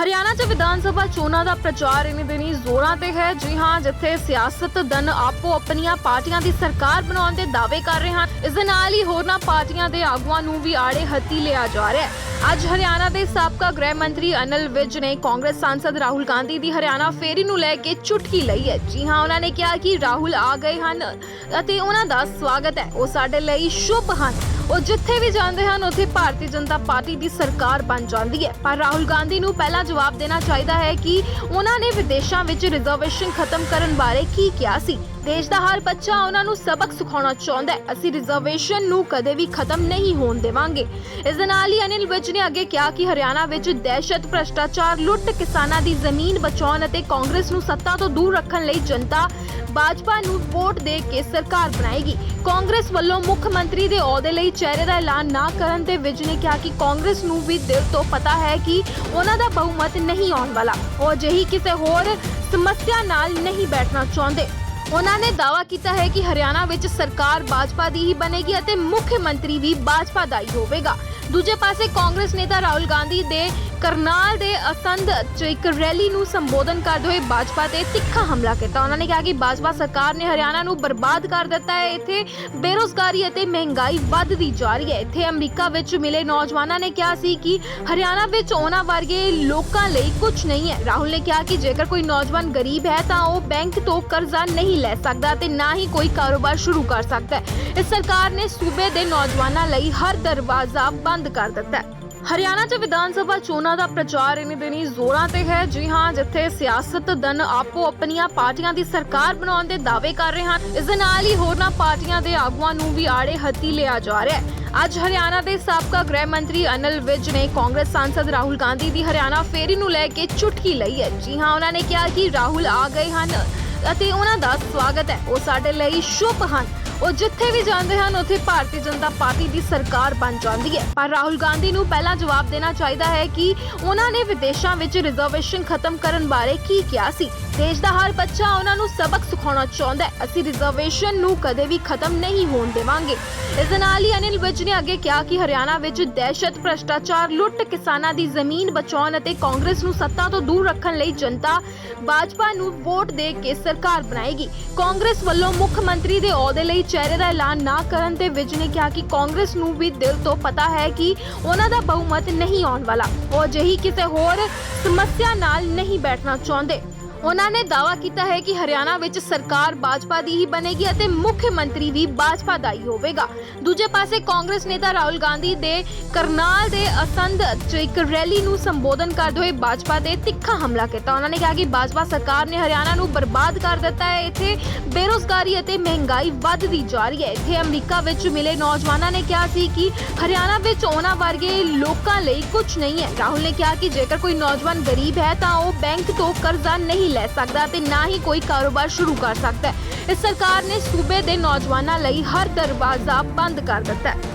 ਹਰਿਆਣਾ 'ਚ ਵਿਧਾਨ ਸਭਾ ਚੋਣਾਂ ਦਾ ਪ੍ਰਚਾਰ ਇਨੀ ਦਿਨੀ ਜ਼ੋਰਾਂ ਤੇ ਹੈ। ਜੀ ਹਾਂ, ਜਿੱਥੇ ਸਿਆਸਤਦਨ ਆਪੋ ਆਪਣੀਆਂ ਪਾਰਟੀਆਂ ਦੀ ਸਰਕਾਰ ਬਣਾਉਣ ਦੇ ਦਾਅਵੇ ਕਰ ਰਹੇ ਹਨ, ਇਸ ਦੇ ਨਾਲ ਹੀ ਹੋਰਨਾਂ ਪਾਰਟੀਆਂ ਦੇ ਆਗੂਆਂ ਨੂੰ ਵੀ ਆੜੇ ਹੱਥੀ ਲਿਆ ਜਾ ਰਿਹਾ ਹੈ। ਅੱਜ ਹਰਿਆਣਾ ਦੇ ਸਾਬਕਾ ਗ੍ਰਹਿ ਮੰਤਰੀ ਅਨਿਲ ਵਿਜ ਨੇ ਕਾਂਗਰਸ ਸਾਂਸਦ ਰਾਹੁਲ ਗਾਂਧੀ ਦੀ ਹਰਿਆਣਾ ਫੇਰੀ ਨੂੰ ਲੈ ਕੇ ਚੁਟਕੀ ਲਈ ਹੈ। ਜੀ ਹਾਂ, ਉਹਨਾਂ ਨੇ ਕਿਹਾ ਕਿ ਰਾਹੁਲ ਆ ਗਏ ਹਨ ਅਤੇ ਉਹਨਾਂ ਦਾ ਸਵਾਗਤ ਹੈ। ਉਹ ਸਾਡੇ ਲਈ ਸ਼ੁਭ ਹਨ। ਉਹ ਜਿੱਥੇ ਵੀ ਜਾਂਦੇ ਹਨ, ਉੱਥੇ ਭਾਰਤੀ ਜਨਤਾ ਪਾਰਟੀ ਦੀ ਸਰਕਾਰ ਬਣ ਜਾਂਦੀ ਹੈ। ਪਰ ਰਾਹੁਲ ਗਾਂਧੀ ਨੂੰ ਪਹਿਲਾਂ ਜਵਾਬ ਦੇਣਾ ਚਾਹੀਦਾ ਹੈ ਕਿ ਉਹਨਾਂ ਨੇ ਵਿਦੇਸ਼ਾਂ ਵਿੱਚ ਰਿਜ਼ਰਵੇਸ਼ਨ ਖਤਮ ਕਰਨ ਬਾਰੇ ਕੀ ਕਿਹਾ ਸੀ? ਦੇਸ਼ ਦਾ ਹਰ ਬੱਚਾ ਉਹਨਾਂ ਨੂੰ ਸਬਕ ਸਿਖਾਉਣਾ ਚਾਹੁੰਦਾ ਹੈ। ਅਸੀਂ ਰਿਜ਼ਰਵੇਸ਼ਨ ਨੂੰ ਕਦੇ ਵੀ ਖਤਮ ਨਹੀਂ ਹੋਣ ਦੇਵਾਂਗੇ। ਇਸ ਦੇ ਨਾਲ ਹੀ ਅਨਿਲ ਵਿਜ ਨੇ ਅੱਗੇ ਕਿਹਾ ਕਿ ਹਰਿਆਣਾ ਵਿੱਚ ਦਹਿਸ਼ਤ ਭ੍ਰਸ਼ਟਾਚਾਰ ਲੁੱਟ ਕਿਸਾਨਾਂ ਦੀ ਜ਼ਮੀਨ ਬਚਾਉਣ ਅਤੇ ਕਾਂਗਰਸ ਨੂੰ ਸੱਤਾ ਤੋਂ ਦੂਰ ਰੱਖਣ ਲਈ ਜਨਤਾ ਭਾਜਪਾ ਨੂੰ ਵੋਟ ਦੇ ਕੇ ਸਰਕਾਰ ਬਣਾਏਗੀ। ਕਾਂਗਰਸ ਵੱਲੋਂ ਮੁੱਖ ਮੰਤਰੀ ਦੇ ਅਹੁਦੇ ਲਈ ਚਿਹਰੇ ਦਾ ਐਲਾਨ ਨਾ ਕਰਨ ਤੇ ਵਿਜ ਨੇ ਕਿਹਾ ਕਿ ਕਾਂਗਰਸ ਨੂੰ ਵੀ ਦਿਲ ਤੋਂ ਪਤਾ ਹੈ ਕਿ ਉਹਨਾਂ ਦਾ ਬਹੁਮਤ ਨਹੀਂ ਆਉਣ ਵਾਲਾ। ਉਹ ਅਜਿਹੀ ਕਿਸੇ ਹੋਰ ਸਮੱਸਿਆ ਨਾਲ ਨਹੀਂ ਬੈਠਣਾ ਚਾਹੁੰਦੇ। ਉਹਨਾਂ ਨੇ ਦਾਅਵਾ ਕੀਤਾ ਹੈ ਕਿ ਹਰਿਆਣਾ ਵਿੱਚ ਸਰਕਾਰ ਭਾਜਪਾ ਦੀ ਹੀ ਬਣੇਗੀ ਅਤੇ ਮੁੱਖ ਮੰਤਰੀ ਵੀ ਭਾਜਪਾ ਦਾ ਹੀ ਹੋਵੇਗਾ। ਦੂਜੇ ਪਾਸੇ ਕਾਂਗਰਸ ਨੇਤਾ ਰਾਹੁਲ ਗਾਂਧੀ ਦੇ ਕਰਨਾਲ ਦੇ ਅਸੰਧ ਚ ਇੱਕ ਰੈਲੀ ਨੂੰ ਸੰਬੋਧਨ ਕਰਦੇ ਹੋਏ ਭਾਜਪਾ ਤੇ ਤਿੱਖਾ ਹਮਲਾ ਕੀਤਾ। ਉਹਨਾਂ ਨੇ ਕਿਹਾ ਕਿ ਭਾਜਪਾ ਸਰਕਾਰ ਨੇ ਹਰਿਆਣਾ ਨੂੰ ਬਰਬਾਦ ਕਰ ਦਿੱਤਾ ਹੈ। ਇੱਥੇ ਬੇਰੋਜ਼ਗਾਰੀ ਅਤੇ ਮਹਿੰਗਾਈ ਵੱਧਦੀ ਜਾ ਰਹੀ ਹੈ। ਇੱਥੇ ਅਮਰੀਕਾ ਵਿੱਚ ਮਿਲੇ ਨੌਜਵਾਨਾਂ ਨੇ ਕਿਹਾ ਸੀ ਕਿ ਹਰਿਆਣਾ ਵਿੱਚ ਉਹਨਾਂ ਵਰਗੇ ਲੋਕਾਂ ਲਈ ਕੁਝ ਨਹੀਂ ਹੈ। ਰਾਹੁਲ ਨੇ ਕਿਹਾ ਕਿ ਜੇਕਰ ਕੋਈ ਨੌਜਵਾਨ ਗਰੀਬ ਹੈ ਤਾਂ ਉਹ ਬੈਂਕ ਤੋਂ ਕਰਜ਼ਾ ਨਹੀਂ ਲੈ ਸਕਦਾ ਤੇ ਨਾ ਹੀ ਕੋਈ ਕਾਰੋਬਾਰ ਸ਼ੁਰੂ ਕਰ ਸਕਦਾ ਹੈ। ਇਸ ਸਰਕਾਰ ਨੇ ਸੂਬੇ ਦੇ ਨੌਜਵਾਨਾਂ ਲਈ ਹਰ ਦਰਵਾਜ਼ਾ ਬੰਦ ਬੰਦ ਕਰ ਦਿੱਤਾ ਹੈ। ਹਰਿਆਣਾ 'ਚ ਵਿਧਾਨ ਸਭਾ ਚੋਣਾਂ ਦਾ ਪ੍ਰਚਾਰ ਇਨੀ ਦਿਨੀ ਜ਼ੋਰਾਂ ਤੇ ਹੈ। ਜੀ ਹਾਂ, ਜਿੱਥੇ ਸਿਆਸਤਦਨ ਆਪੋ ਆਪਣੀਆਂ ਪਾਰਟੀਆਂ ਦੀ ਸਰਕਾਰ ਬਣਾਉਣ ਦੇ ਦਾਅਵੇ ਕਰ ਰਹੇ ਹਨ, ਇਸ ਦੇ ਨਾਲ ਹੀ ਹੋਰਨਾਂ ਪਾਰਟੀਆਂ ਦੇ ਆਗੂਆਂ ਨੂੰ ਵੀ ਆੜੇ ਹੱਥੀ ਲਿਆ ਜਾ ਰਿਹਾ ਹੈ। ਅੱਜ ਹਰਿਆਣਾ ਦੇ ਸਾਬਕਾ ਗ੍ਰਹਿ ਮੰਤਰੀ ਅਨਿਲ ਵਿਜ ਨੇ ਕਾਂਗਰਸ ਸਾਂਸਦ ਰਾਹੁਲ ਗਾਂਧੀ ਦੀ ਹਰਿਆਣਾ ਫੇਰੀ ਨੂੰ ਲੈ ਕੇ ਚੁਟਕੀ ਲਈ ਹੈ। ਜੀ ਹਾਂ, ਉਹਨਾਂ ਨੇ ਕਿਹਾ ਕਿ ਰਾਹੁਲ ਆ ਗਏ ਹਨ ਅਤੇ ਉਹਨਾਂ ਦਾ ਸਵਾਗਤ ਹੈ। ਉਹ ਸਾਡੇ ਲਈ ਸ਼ੁਭ ਹਨ। ਉਹ ਜਿੱਥੇ ਵੀ ਜਾਂਦੇ ਹਨ, ਉੱਥੇ ਭਾਰਤੀ ਜਨਤਾ ਪਾਰਟੀ ਦੀ ਸਰਕਾਰ ਬਣ ਜਾਂਦੀ ਹੈ। ਪਰ ਰਾਹੁਲ ਗਾਂਧੀ ਨੂੰ ਪਹਿਲਾਂ ਜਵਾਬ ਦੇਣਾ ਚਾਹੀਦਾ ਹੈ ਕਿ ਉਹਨਾਂ ਨੇ ਵਿਦੇਸ਼ਾਂ ਵਿੱਚ ਰਿਜ਼ਰਵੇਸ਼ਨ ਖਤਮ ਕਰਨ ਬਾਰੇ ਕੀ ਕਿਹਾ ਸੀ। ਦੇਸ਼ ਦਾ ਹਰ ਬੱਚਾ ਉਹਨਾਂ ਨੂੰ ਸਬਕ ਸਿਖਾਉਣਾ ਚਾਹੁੰਦਾ ਹੈ। ਅਸੀਂ ਰਿਜ਼ਰਵੇਸ਼ਨ ਨੂੰ ਕਦੇ ਵੀ ਖਤਮ ਨਹੀਂ ਹੋਣ ਦੇਵਾਂਗੇ। ਇਸ ਦੇ ਨਾਲ ਹੀ ਅਨਿਲ ਵਿਜ ਨੇ ਅੱਗੇ ਕਿਹਾ ਕਿ ਹਰਿਆਣਾ ਵਿੱਚ ਦਹਿਸ਼ਤ ਭ੍ਰਸ਼ਟਾਚਾਰ ਲੁੱਟ ਕਿਸਾਨਾਂ ਦੀ ਜ਼ਮੀਨ ਬਚਾਉਣ ਅਤੇ ਕਾਂਗਰਸ ਨੂੰ ਸੱਤਾ ਤੋਂ ਦੂਰ ਰੱਖਣ ਲਈ ਜਨਤਾ ਭਾਜਪਾ ਨੂੰ ਵੋਟ ਦੇ ਕੇ ਸਰਕਾਰ ਬਣਾਏਗੀ। ਕਾਂਗਰਸ ਵੱਲੋਂ ਮੁੱਖ ਮੰਤਰੀ ਦੇ ਅਹੁਦੇ ਲਈ ਚਿਹਰੇ ਦਾ ਐਲਾਨ ਨਾ ਕਰਨ ਤੇ ਵਿਜ ਨੇ ਕਿਹਾ ਕਿ ਕਾਂਗਰਸ ਨੂੰ ਵੀ ਦਿਲ ਤੋਂ ਪਤਾ ਹੈ ਕਿ ਉਹਨਾਂ ਦਾ ਬਹੁਮਤ ਨਹੀਂ ਆਉਣ ਵਾਲਾ। ਉਹ ਅਜਿਹੀ ਕਿਸੇ ਹੋਰ ਸਮੱਸਿਆ ਨਾਲ ਨਹੀਂ ਬੈਠਣਾ ਚਾਹੁੰਦੇ। ਉਹਨਾਂ ਨੇ ਦਾਅਵਾ ਕੀਤਾ ਹੈ ਕਿ ਹਰਿਆਣਾ ਵਿੱਚ ਸਰਕਾਰ ਭਾਜਪਾ ਦੀ ਹੀ ਬਣੇਗੀ ਅਤੇ ਮੁੱਖ ਮੰਤਰੀ ਵੀ ਭਾਜਪਾ ਦਾ ਹੀ ਹੋਵੇਗਾ। ਦੂਜੇ ਪਾਸੇ ਕਾਂਗਰਸ ਨੇਤਾ ਰਾਹੁਲ ਗਾਂਧੀ ਦੇ ਕਰਨਾਲ ਦੇ ਅਸੰਧ ਚ ਇੱਕ ਰੈਲੀ ਨੂੰ ਸੰਬੋਧਨ ਕਰਦੇ ਹੋਏ ਭਾਜਪਾ ਤੇ ਤਿੱਖਾ ਹਮਲਾ ਕੀਤਾ। ਉਹਨਾਂ ਨੇ ਕਿਹਾ ਕਿ ਭਾਜਪਾ ਸਰਕਾਰ ਨੇ ਹਰਿਆਣਾ ਨੂੰ ਬਰਬਾਦ ਕਰ ਦਿੱਤਾ ਹੈ। ਇੱਥੇ ਬੇਰੋਜ਼ਗਾਰੀ ਅਤੇ ਮਹਿੰਗਾਈ ਵੱਧਦੀ ਜਾ ਰਹੀ ਹੈ। ਇੱਥੇ ਅਮਰੀਕਾ ਵਿੱਚ ਮਿਲੇ ਨੌਜਵਾਨਾਂ ਨੇ ਕਿਹਾ ਸੀ ਕਿ ਹਰਿਆਣਾ ਵਿੱਚ ਉਹਨਾਂ ਵਰਗੇ ਲੋਕਾਂ ਲਈ ਕੁਝ ਨਹੀਂ ਹੈ। ਰਾਹੁਲ ਨੇ ਕਿਹਾ ਕਿ ਜੇਕਰ ਕੋਈ ਨੌਜਵਾਨ ਗਰੀਬ ਹੈ ਤਾਂ ਉਹ ਬੈਂਕ ਤੋਂ ਕਰਜ਼ਾ ਨਹੀਂ ਲੈ ਸਕਦਾ ਤੇ ਨਾ ਹੀ ਕੋਈ ਕਾਰੋਬਾਰ ਸ਼ੁਰੂ ਕਰ ਸਕਦਾ ਹੈ। ਇਸ ਸਰਕਾਰ ਨੇ ਸੂਬੇ ਦੇ ਨੌਜਵਾਨਾਂ ਲਈ ਹਰ ਦਰਵਾਜ਼ਾ ਬੰਦ ਕਰ ਦਿੱਤਾ ਹੈ।